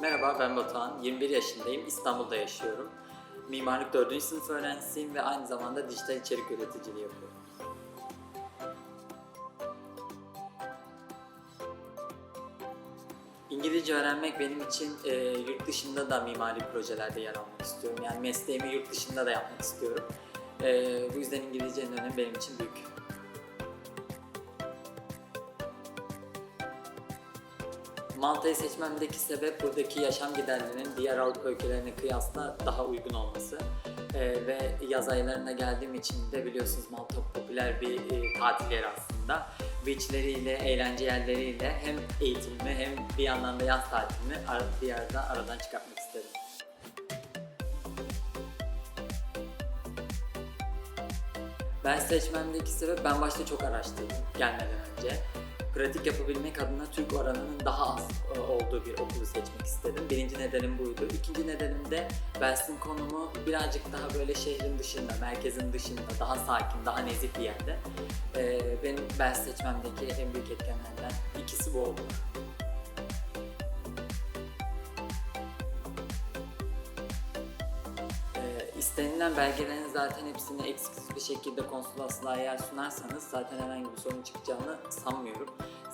Merhaba ben Batuhan, 21 yaşındayım, İstanbul'da yaşıyorum. Mimarlık 4. sınıf öğrencisiyim ve aynı zamanda dijital içerik üreticiliği yapıyorum. İngilizce öğrenmek benim için e, yurt dışında da mimari projelerde yer almak istiyorum. Yani mesleğimi yurt dışında da yapmak istiyorum. E, bu yüzden İngilizcenin önemi benim için büyük. Malta'yı seçmemdeki sebep buradaki yaşam giderlerinin diğer Avrupa ülkelerine kıyasla daha uygun olması. Ee, ve yaz aylarına geldiğim için de biliyorsunuz Malta popüler bir e, tatil yeri aslında. Beachleriyle, eğlence yerleriyle hem eğitimimi hem bir yandan da yaz tatilimi bir yerde aradan çıkartmak istedim. Ben seçmemdeki sebep ben başta çok araştırdım gelmeden önce. Pratik yapabilmek adına Türk oranının daha az e, olduğu bir okulu seçmek istedim. Birinci nedenim buydu. İkinci nedenim de Belsin konumu birazcık daha böyle şehrin dışında, merkezin dışında, daha sakin, daha nezih bir yerde. Ee, benim Bels seçmemdeki en büyük etkenlerden ikisi bu oldu. Ee, istenilen belgelerin zaten hepsini eksiksiz bir şekilde konsolosluğa eğer sunarsanız zaten herhangi bir sorun çıkacağını sanmıyorum.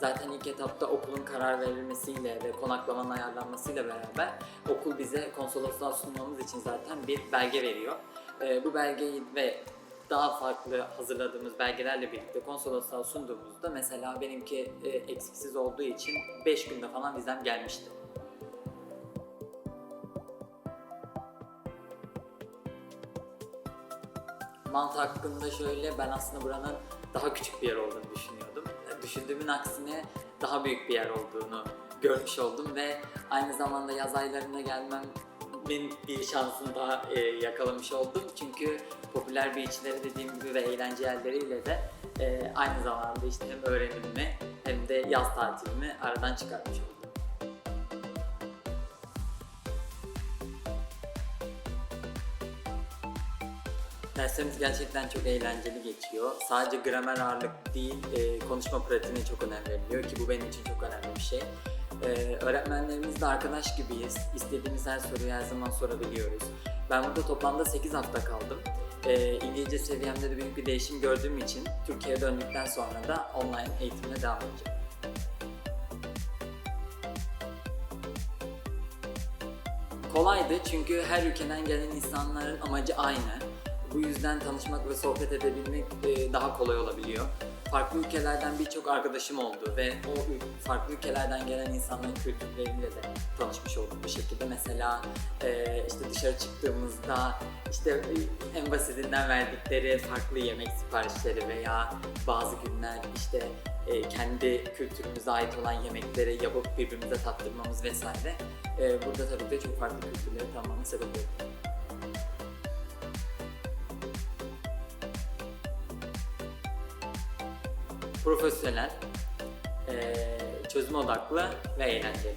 Zaten ilk etapta okulun karar verilmesiyle ve konaklamanın ayarlanmasıyla beraber okul bize konsolosluğa sunmamız için zaten bir belge veriyor. Ee, bu belgeyi ve daha farklı hazırladığımız belgelerle birlikte konsolosluğa sunduğumuzda mesela benimki e, eksiksiz olduğu için 5 günde falan vizem gelmişti. Malta hakkında şöyle ben aslında buranın daha küçük bir yer olduğunu düşünüyordum. Düşündüğümün aksine daha büyük bir yer olduğunu görmüş oldum ve aynı zamanda yaz aylarına gelmem bir şansını daha e, yakalamış oldum. Çünkü popüler beachleri dediğim gibi ve eğlence yerleriyle de e, aynı zamanda işte hem öğrenimimi hem de yaz tatilimi aradan çıkartmış oldum. Derslerimiz gerçekten çok eğlenceli geçiyor. Sadece gramer ağırlık değil, e, konuşma pratiğine çok önem veriliyor ki bu benim için çok önemli bir şey. E, öğretmenlerimizle arkadaş gibiyiz. İstediğimiz her soruyu her zaman sorabiliyoruz. Ben burada toplamda 8 hafta kaldım. E, İngilizce seviyemde de büyük bir değişim gördüğüm için Türkiye'ye döndükten sonra da online eğitimine devam edeceğim. Kolaydı çünkü her ülkeden gelen insanların amacı aynı. Bu yüzden tanışmak ve sohbet edebilmek e, daha kolay olabiliyor. Farklı ülkelerden birçok arkadaşım oldu ve o farklı ülkelerden gelen insanların kültürleriyle de tanışmış oldum bu şekilde. Mesela e, işte dışarı çıktığımızda işte en basitinden verdikleri farklı yemek siparişleri veya bazı günler işte e, kendi kültürümüze ait olan yemekleri yapıp birbirimize tattırmamız vesaire. Burada tabii de çok farklı kültürleri tanımamız sebep oldu. Profesyonel, çözüm odaklı ve eğlenceli.